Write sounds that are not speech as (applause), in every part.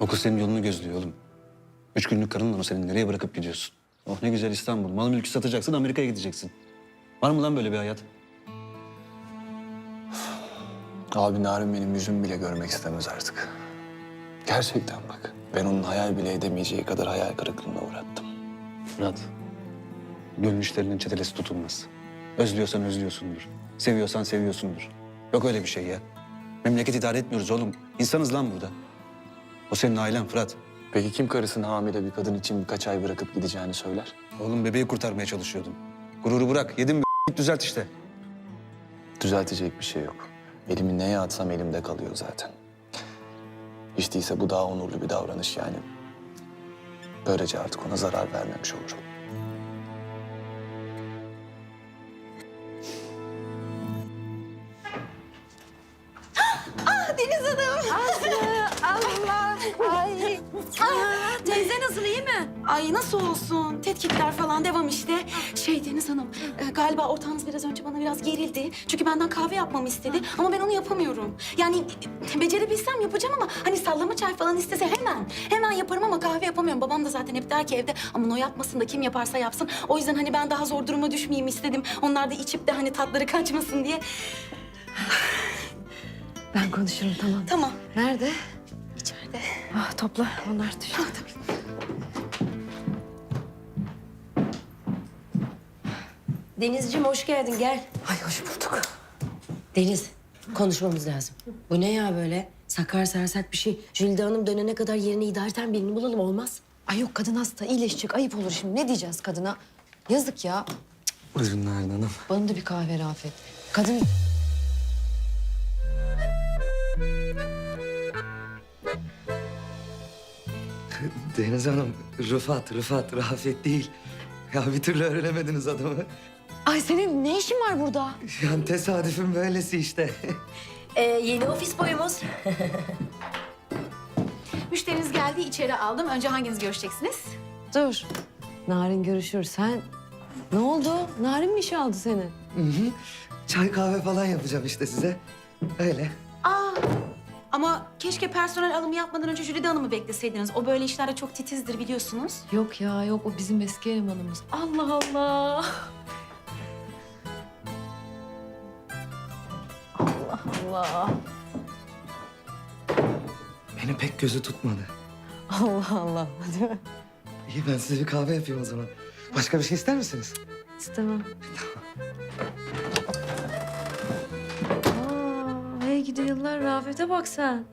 O kız senin yolunu gözlüyor oğlum. Üç günlük karınla mı seni nereye bırakıp gidiyorsun? Oh ne güzel İstanbul. Mal mülkü satacaksın Amerika'ya gideceksin. Var mı lan böyle bir hayat? (sighs) Abi Narin benim yüzümü bile görmek istemez artık. Gerçekten bak. Ben onun hayal bile edemeyeceği kadar hayal kırıklığına uğrattım. Fırat. Gönül işlerinin çetelesi tutulmaz. Özlüyorsan özlüyorsundur. Seviyorsan seviyorsundur. Yok öyle bir şey ya. Memleket idare etmiyoruz oğlum. İnsanız lan burada. O senin ailen Fırat. Peki kim karısını hamile bir kadın için birkaç ay bırakıp gideceğini söyler? Oğlum bebeği kurtarmaya çalışıyordum. Gururu bırak. Yedim bir (laughs) düzelt işte. Düzeltecek bir şey yok. Elimi neye atsam elimde kalıyor zaten. Hiç değilse bu daha onurlu bir davranış yani. Böylece artık ona zarar vermemiş olurum. Aa, teyze nasıl iyi mi? Ay nasıl olsun? Tetkikler falan devam işte. Şey Deniz Hanım, e, galiba ortağınız biraz önce bana biraz gerildi. Çünkü benden kahve yapmamı istedi ama ben onu yapamıyorum. Yani e, becerebilsem yapacağım ama hani sallama çay falan istese hemen. Hemen yaparım ama kahve yapamıyorum. Babam da zaten hep der ki evde aman o yapmasın da kim yaparsa yapsın. O yüzden hani ben daha zor duruma düşmeyeyim istedim. Onlar da içip de hani tatları kaçmasın diye. Ben konuşurum tamam. Tamam. Nerede? Ah topla onlar düştü. Denizciğim hoş geldin gel. Ay hoş bulduk. Deniz konuşmamız lazım. Bu ne ya böyle? Sakar sarsak bir şey. Jülide Hanım dönene kadar yerini idare eden birini bulalım olmaz. Ay yok kadın hasta iyileşecek ayıp olur şimdi ne diyeceğiz kadına? Yazık ya. Buyurun Narin Hanım. Bana da bir kahve Rafet. Kadın Deniz Hanım, Rıfat, Rıfat, Rafet değil. Ya bir türlü öğrenemediniz adamı. Ay senin ne işin var burada? Yani tesadüfün böylesi işte. Ee, yeni ofis boyumuz. (laughs) Müşteriniz geldi, içeri aldım. Önce hanginiz görüşeceksiniz? Dur. Narin görüşür sen. Ne oldu? Narin mi işe aldı seni? Çay kahve falan yapacağım işte size. Öyle. Aa, ama keşke personel alımı yapmadan önce Jülide Hanım'ı bekleseydiniz. O böyle işlerde çok titizdir biliyorsunuz. Yok ya yok o bizim eski elemanımız. Allah Allah. Allah Allah. Beni pek gözü tutmadı. Allah Allah. Değil mi? İyi ben size bir kahve yapayım o zaman. Başka bir şey ister misiniz? İstemem. Aa, yıllar Rafet'e bak sen.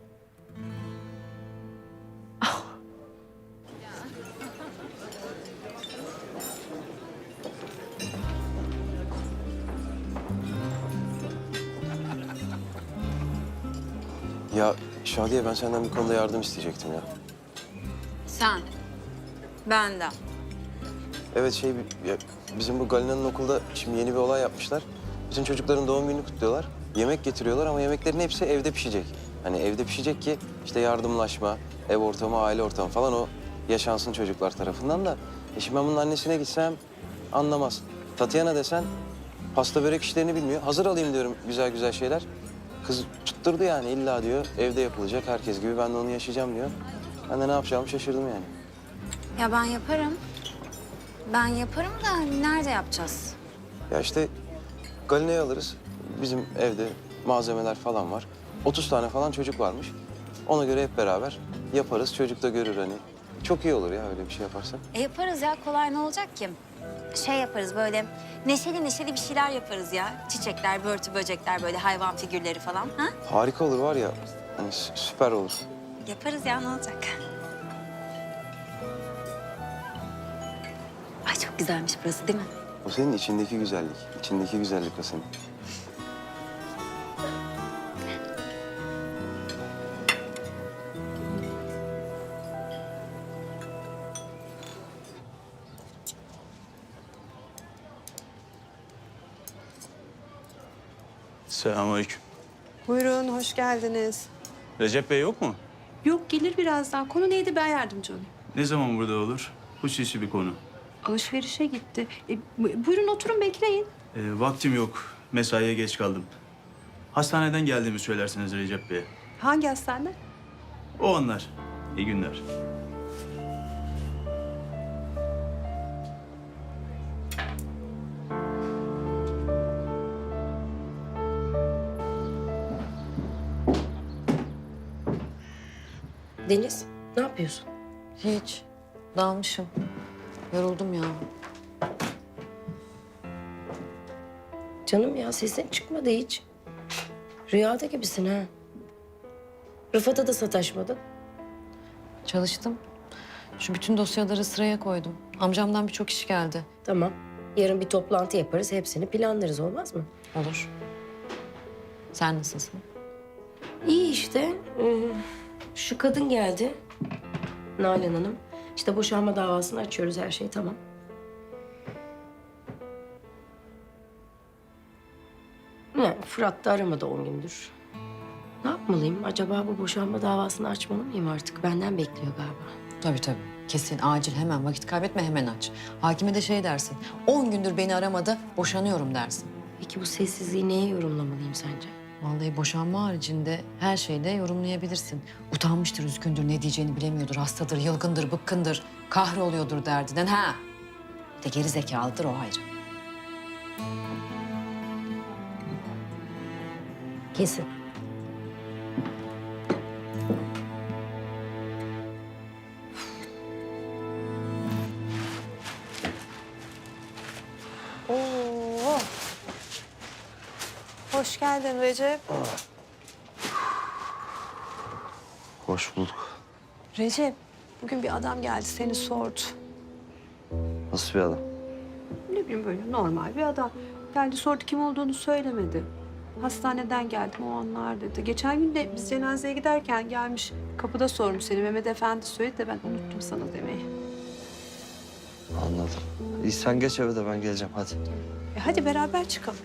Ya Şadiye ben senden bir konuda yardım isteyecektim ya. Sen. Benden. Evet şey ya, bizim bu Galina'nın okulda şimdi yeni bir olay yapmışlar. Bütün çocukların doğum gününü kutluyorlar. Yemek getiriyorlar ama yemeklerin hepsi evde pişecek. Hani evde pişecek ki işte yardımlaşma, ev ortamı, aile ortamı falan o yaşansın çocuklar tarafından da. E şimdi ben bunun annesine gitsem anlamaz. Tatiana desen pasta börek işlerini bilmiyor. Hazır alayım diyorum güzel güzel şeyler. Kız tutturdu yani illa diyor evde yapılacak herkes gibi ben de onu yaşayacağım diyor. Ben de ne yapacağımı şaşırdım yani. Ya ben yaparım. Ben yaparım da nerede yapacağız? Ya işte Galina'yı alırız. Bizim evde malzemeler falan var. 30 tane falan çocuk varmış. Ona göre hep beraber yaparız. Çocuk da görür hani. Çok iyi olur ya öyle bir şey yaparsan. E yaparız ya kolay ne olacak ki? Şey yaparız böyle neşeli neşeli bir şeyler yaparız ya. Çiçekler, börtü böcekler böyle hayvan figürleri falan. Ha? Harika olur var ya. Hani sü- süper olur. Yaparız ya ne olacak? Ay çok güzelmiş burası değil mi? O senin içindeki güzellik. İçindeki güzellik o senin. Selamünaleyküm. Buyurun, hoş geldiniz. Recep Bey yok mu? Yok, gelir birazdan. Konu neydi ben yardımcı olayım. Ne zaman burada olur? Hususi bir konu. Alışverişe gitti. E, bu- buyurun oturun bekleyin. Ee, vaktim yok. Mesaiye geç kaldım. Hastaneden geldiğimi söylersiniz Recep Bey'e. Hangi hastane? O onlar. İyi günler. Deniz, ne yapıyorsun? Hiç. Dalmışım. Yoruldum ya. Canım ya sesin çıkmadı hiç. Rüyada gibisin ha. Rıfat'a da sataşmadın. Çalıştım. Şu bütün dosyaları sıraya koydum. Amcamdan birçok iş geldi. Tamam. Yarın bir toplantı yaparız. Hepsini planlarız olmaz mı? Olur. Sen nasılsın? İyi işte. Ee, Şu kadın geldi. Nalan Hanım. İşte boşanma davasını açıyoruz. Her şey tamam. Ne? Fırat da aramadı on gündür. Ne yapmalıyım? Acaba bu boşanma davasını açmalı mıyım artık? Benden bekliyor galiba. Tabii tabii. Kesin, acil, hemen. Vakit kaybetme, hemen aç. Hakime de şey dersin. 10 gündür beni aramadı, boşanıyorum dersin. Peki bu sessizliği neye yorumlamalıyım sence? Vallahi boşanma haricinde her şeyde yorumlayabilirsin. Utanmıştır, üzgündür, ne diyeceğini bilemiyordur, hastadır, yılgındır, bıkkındır, kahroluyordur derdinden. Ha! Bir de geri zekalıdır o ayrı. Kesin. Geldin Recep. Hoş bulduk. Recep, bugün bir adam geldi seni sordu. Nasıl bir adam? Ne bileyim böyle normal bir adam. Geldi sordu kim olduğunu söylemedi. Hastaneden geldim o anlar dedi. Geçen gün de biz cenazeye giderken gelmiş kapıda sormuş seni. Mehmet Efendi söyledi de ben unuttum sana demeyi. Anladım. İyi sen geç eve de ben geleceğim hadi. E hadi beraber çıkalım.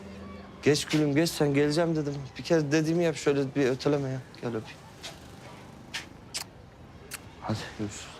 Geç gülüm geç sen geleceğim dedim. Bir kere dediğimi yap şöyle bir öteleme ya. Gel öpeyim. Hadi görüşürüz.